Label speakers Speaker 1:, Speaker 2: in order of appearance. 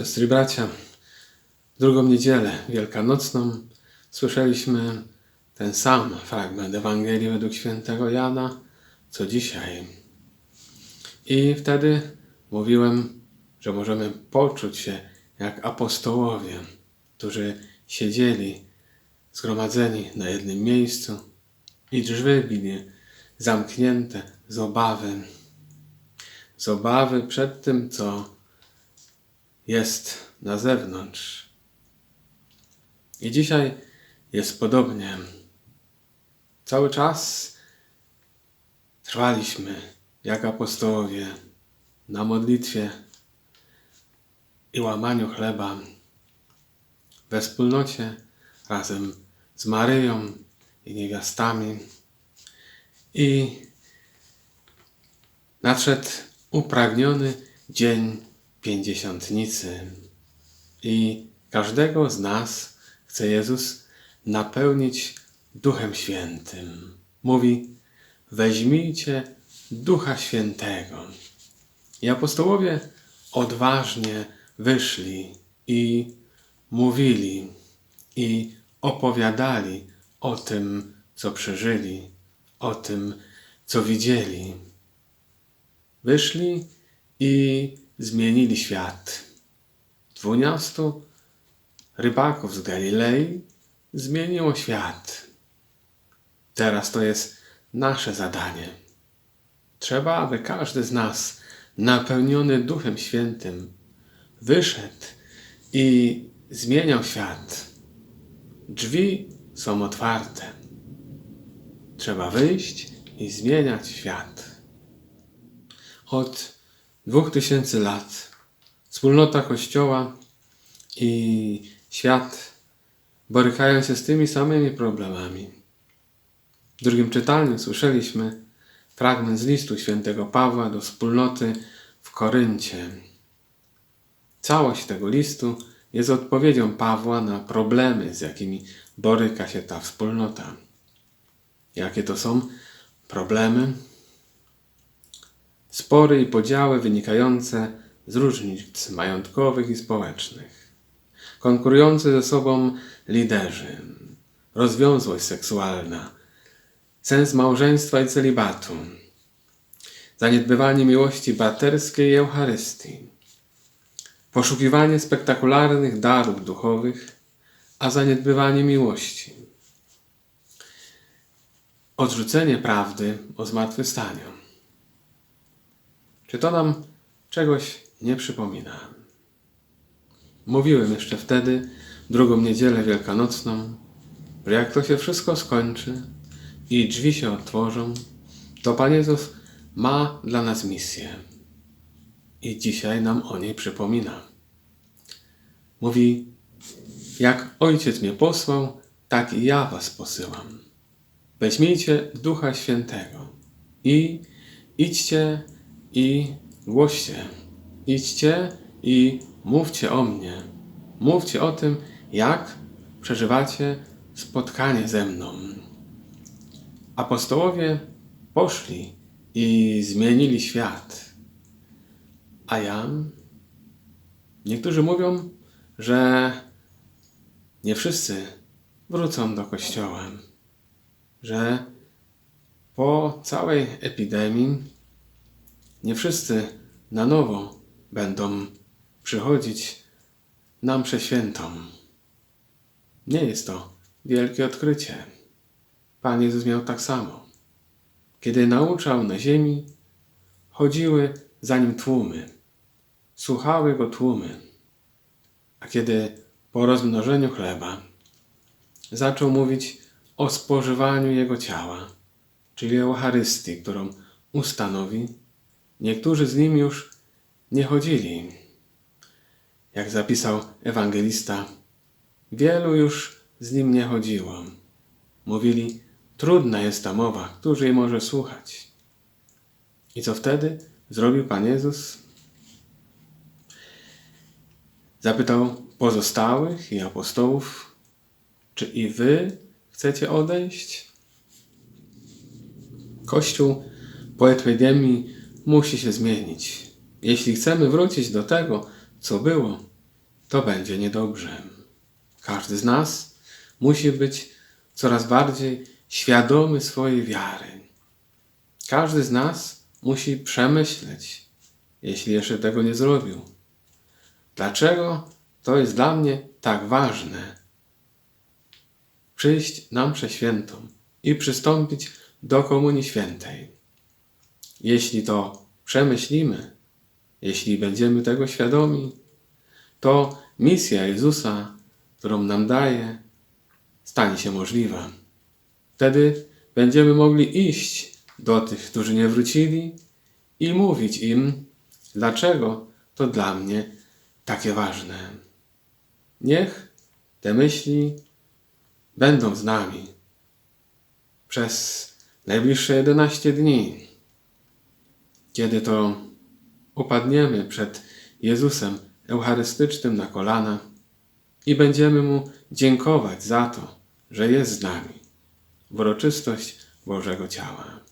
Speaker 1: Siostry bracia, drugą niedzielę wielkanocną słyszeliśmy ten sam fragment Ewangelii według świętego Jana, co dzisiaj. I wtedy mówiłem, że możemy poczuć się jak apostołowie, którzy siedzieli zgromadzeni na jednym miejscu i drzwi byli zamknięte z obawy. Z obawy przed tym, co jest na zewnątrz. I dzisiaj jest podobnie. Cały czas trwaliśmy jak apostołowie na modlitwie i łamaniu chleba we wspólnocie razem z Maryją i niewiastami. I nadszedł upragniony dzień pięćdziesiątnicy. I każdego z nas chce Jezus napełnić Duchem Świętym. Mówi: Weźmijcie Ducha Świętego. I apostołowie odważnie wyszli i mówili i opowiadali o tym, co przeżyli, o tym, co widzieli. Wyszli i zmienili świat. Dwunastu rybaków z Galilei zmieniło świat. Teraz to jest nasze zadanie. Trzeba, aby każdy z nas, napełniony Duchem Świętym, wyszedł i zmieniał świat. Drzwi są otwarte. Trzeba wyjść i zmieniać świat. Od dwóch tysięcy lat wspólnota Kościoła i świat borykają się z tymi samymi problemami. W drugim czytaniu słyszeliśmy fragment z listu świętego Pawła do wspólnoty w Koryncie. Całość tego listu jest odpowiedzią Pawła na problemy, z jakimi boryka się ta wspólnota. Jakie to są problemy? Spory i podziały wynikające z różnic majątkowych i społecznych. Konkurujący ze sobą liderzy. Rozwiązłość seksualna. Sens małżeństwa i celibatu. Zaniedbywanie miłości braterskiej i Eucharystii. Poszukiwanie spektakularnych darów duchowych, a zaniedbywanie miłości. Odrzucenie prawdy o zmartwychwstaniu. Czy to nam czegoś nie przypomina? Mówiłem jeszcze wtedy, drugą niedzielę wielkanocną, że jak to się wszystko skończy i drzwi się otworzą, to Pan Jezus ma dla nas misję. I dzisiaj nam o niej przypomina. Mówi, jak Ojciec mnie posłał, tak i ja was posyłam. Weźmijcie Ducha Świętego i idźcie i głoście. Idźcie i mówcie o mnie. Mówcie o tym, jak przeżywacie spotkanie ze mną. Apostołowie poszli i zmienili świat. A ja? Niektórzy mówią, że nie wszyscy wrócą do kościoła, że po całej epidemii nie wszyscy na nowo będą przychodzić nam przeświętą. Nie jest to wielkie odkrycie. Pan Jezus miał tak samo. Kiedy nauczał na ziemi, chodziły za nim tłumy, słuchały go tłumy. A kiedy po rozmnożeniu chleba zaczął mówić o spożywaniu jego ciała, czyli Eucharystii, którą ustanowi, niektórzy z nim już nie chodzili. Jak zapisał ewangelista, wielu już z nim nie chodziło. Mówili, trudna jest ta mowa, któż jej może słuchać. I co wtedy zrobił Pan Jezus? Zapytał pozostałych i apostołów, czy i wy chcecie odejść? Kościół po epidemii musi się zmienić. Jeśli chcemy wrócić do tego, co było, to będzie niedobrze. Każdy z nas musi być coraz bardziej świadomy swojej wiary. Każdy z nas musi przemyśleć, jeśli jeszcze tego nie zrobił. Dlaczego to jest dla mnie tak ważne? Przyjść na mszę świętą i przystąpić do Komunii Świętej. Jeśli to przemyślimy, jeśli będziemy tego świadomi, to misja Jezusa, którą nam daje, stanie się możliwa. Wtedy będziemy mogli iść do tych, którzy nie wrócili i mówić im, dlaczego to dla mnie takie ważne. Niech te myśli będą z nami przez najbliższe 11 dni, kiedy to upadniemy przed Jezusem Eucharystycznym na kolana i będziemy Mu dziękować za to, że jest z nami uroczystość Bożego Ciała.